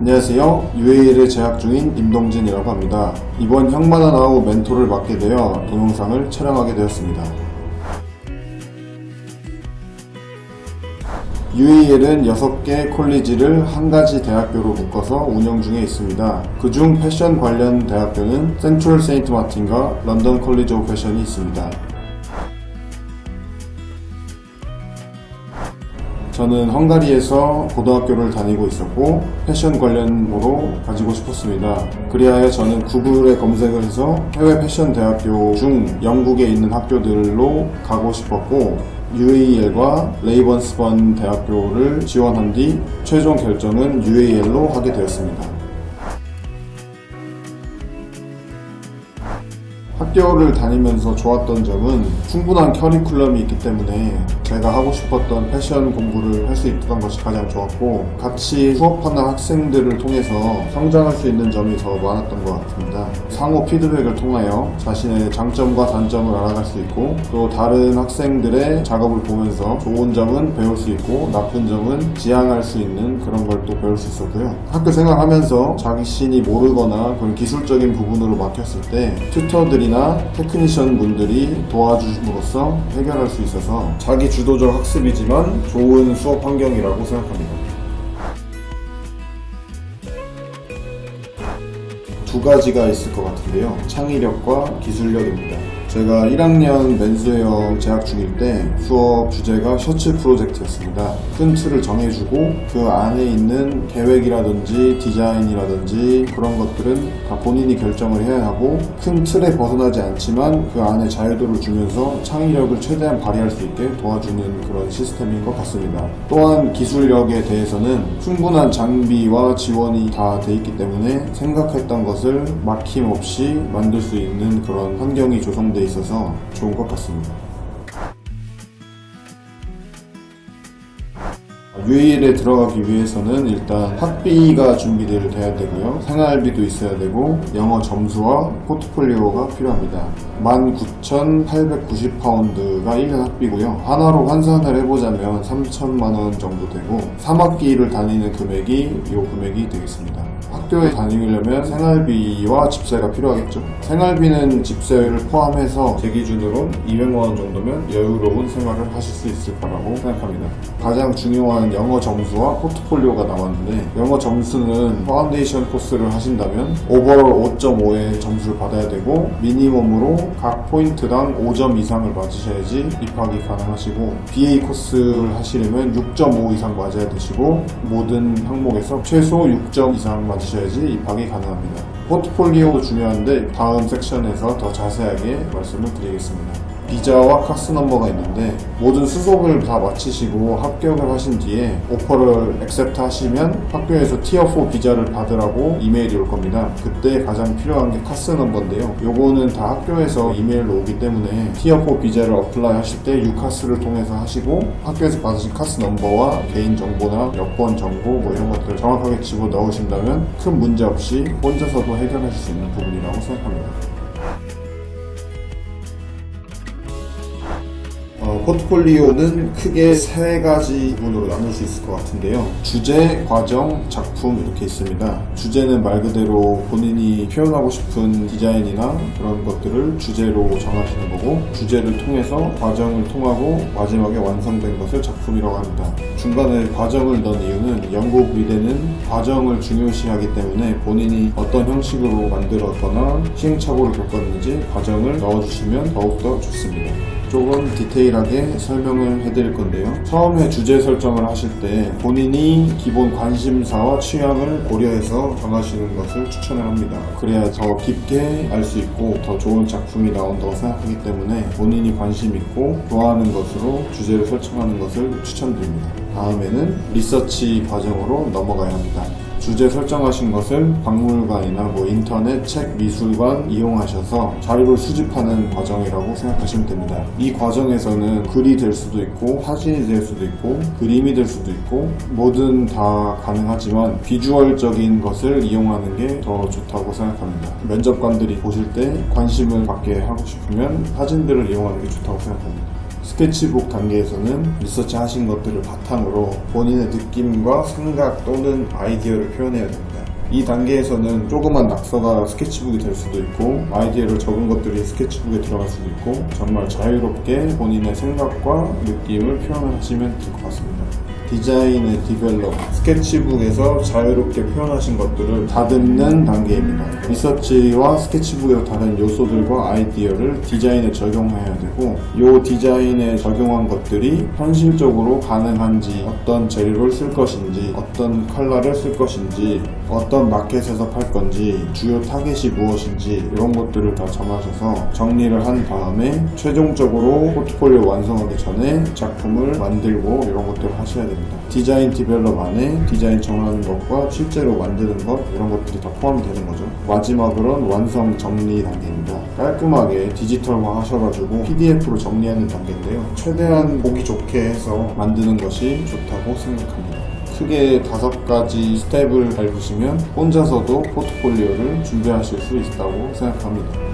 안녕하세요. UAL에 재학 중인 임동진이라고 합니다. 이번 형만한 아우 멘토를 맡게 되어 동영상을 촬영하게 되었습니다. UAL은 6개 콜리지를 한 가지 대학교로 묶어서 운영 중에 있습니다. 그중 패션 관련 대학교는 센트럴 세인트 마틴과 런던 콜리지 오브 패션이 있습니다. 저는 헝가리에서 고등학교를 다니고 있었고 패션 관련으로 가지고 싶었습니다. 그리하여 저는 구글에 검색을 해서 해외 패션 대학교 중 영국에 있는 학교들로 가고 싶었고 UAL과 레이번스번 대학교를 지원한 뒤 최종 결정은 UAL로 하게 되었습니다. 학교를 다니면서 좋았던 점은 충분한 커리큘럼이 있기 때문에 제가 하고 싶었던 패션 공부를 할 수 있던 것이 가장 좋았고 같이 수업하는 학생들을 통해서 성장할 수 있는 점이 더 많았던 것 같습니다. 상호 피드백을 통하여 자신의 장점과 단점을 알아갈 수 있고 또 다른 학생들의 작업을 보면서 좋은 점은 배울 수 있고 나쁜 점은 지양할 수 있는 그런 걸 또 배울 수 있었고요. 학교 생활하면서 자신이 모르거나 그런 기술적인 부분으로 막혔을 때 튜터들이 나 테크니션 분들이 도와줌으로써 해결할 수 있어서 자기 주도적 학습이지만 좋은 수업 환경이라고 생각합니다. 두 가지가 있을 것 같은데요. 창의력과 기술력입니다. 제가 1학년 맨스웨어 재학 중일 때 수업 주제가 셔츠 프로젝트였습니다. 큰 틀을 정해주고 그 안에 있는 계획이라든지 디자인이라든지 그런 것들은 다 본인이 결정을 해야 하고 큰 틀에 벗어나지 않지만 그 안에 자유도를 주면서 창의력을 최대한 발휘할 수 있게 도와주는 그런 시스템인 것 같습니다. 또한 기술력에 대해서는 충분한 장비와 지원이 다 돼 있기 때문에 생각했던 것을 막힘없이 만들 수 있는 그런 환경이 조성 돼 있어서 좋은 것 같습니다. UAL에 들어가기 위해서는 일단 학비가 준비돼야 되고요. 생활비도 있어야 되고 영어 점수와 포트폴리오가 필요합니다. 19,890파운드가 1년 학비고요. 하나로 환산을 해보자면 3천만 원 정도 되고 3학기를 다니는 금액이 이 금액이 되겠습니다. 학교에 다니려면 생활비와 집세가 필요하겠죠. 생활비는 집세를 포함해서 제 기준으로 200만 원 정도면 여유로운 생활을 하실 수 있을 거라고 생각합니다. 가장 중요한 영어 점수와 포트폴리오가 나왔는데 영어 점수는 파운데이션 코스를 하신다면 오버롤 5.5의 점수를 받아야 되고 미니멈으로 각 포인트당 5점 이상을 맞으셔야지 입학이 가능하시고 BA 코스를 하시려면 6.5 이상 맞아야 되시고 모든 항목에서 최소 6점 이상 맞으셔야 지 입학이 가능합니다. 포트폴리오도 중요한데 다음 섹션에서 더 자세하게 말씀을 드리겠습니다. 비자와 카스 넘버가 있는데 모든 수속을 다 마치시고 합격을 하신 뒤에 오퍼를 액셉트 하시면 학교에서 티어4 비자를 받으라고 이메일이 올 겁니다. 그때 가장 필요한 게 카스 넘버인데요. 요거는 다 학교에서 이메일로 오기 때문에 티어4 비자를 어플라이 하실 때 유카스를 통해서 하시고 학교에서 받으신 카스 넘버와 개인 정보나 여권 정보 뭐 이런 것들을 정확하게 집어 넣으신다면 큰 문제 없이 혼자서도 해결하실 수 있는 부분이라고 생각합니다. 포트폴리오는 크게 세 가지 부분으로 나눌 수 있을 것 같은데요. 주제, 과정, 작품 이렇게 있습니다. 주제는 말 그대로 본인이 표현하고 싶은 디자인이나 그런 것들을 주제로 정하시는 거고 주제를 통해서 과정을 통하고 마지막에 완성된 것을 작품이라고 합니다. 중간에 과정을 넣은 이유는 영국 미대는 과정을 중요시하기 때문에 본인이 어떤 형식으로 만들었거나 시행착오를 겪었는지 과정을 넣어주시면 더욱더 좋습니다. 조금 디테일하게 설명을 해드릴 건데요. 처음에 주제 설정을 하실 때 본인이 기본 관심사와 취향을 고려해서 정하시는 것을 추천을 합니다. 그래야 더 깊게 알 수 있고 더 좋은 작품이 나온다고 생각하기 때문에 본인이 관심 있고 좋아하는 것으로 주제를 설정하는 것을 추천드립니다. 다음에는 리서치 과정으로 넘어가야 합니다. 주제 설정하신 것을 박물관이나 뭐 인터넷, 책, 미술관 이용하셔서 자료를 수집하는 과정이라고 생각하시면 됩니다. 이 과정에서는 글이 될 수도 있고 사진이 될 수도 있고 그림이 될 수도 있고 뭐든 다 가능하지만 비주얼적인 것을 이용하는 게 더 좋다고 생각합니다. 면접관들이 보실 때 관심을 받게 하고 싶으면 사진들을 이용하는 게 좋다고 생각합니다. 스케치북 단계에서는 리서치 하신 것들을 바탕으로 본인의 느낌과 생각 또는 아이디어를 표현해야 됩니다. 이 단계에서는 조그만 낙서가 스케치북이 될 수도 있고 아이디어를 적은 것들이 스케치북에 들어갈 수도 있고 정말 자유롭게 본인의 생각과 느낌을 표현하시면 될 것 같습니다. 디자인의 디벨롭, 스케치북에서 자유롭게 표현하신 것들을 다듬는 단계입니다. 리서치와 스케치북에서 다른 요소들과 아이디어를 디자인에 적용해야 되고 이 디자인에 적용한 것들이 현실적으로 가능한지 어떤 재료를 쓸 것인지 어떤 컬러를 쓸 것인지 어떤 마켓에서 팔 건지 주요 타겟이 무엇인지 이런 것들을 다 정하셔서 정리를 한 다음에 최종적으로 포트폴리오 완성하기 전에 작품을 만들고 이런 것들을 하셔야 됩니다. 디자인 디벨롭 안에 디자인 정하는 것과 실제로 만드는 것 이런 것들이 다 포함이 되는 거죠. 마지막으로는 완성 정리 단계입니다. 깔끔하게 디지털화 하셔가지고 PDF로 정리하는 단계인데요. 최대한 보기 좋게 해서 만드는 것이 좋다고 생각합니다. 크게 다섯 가지 스텝을 밟으시면 혼자서도 포트폴리오를 준비하실 수 있다고 생각합니다.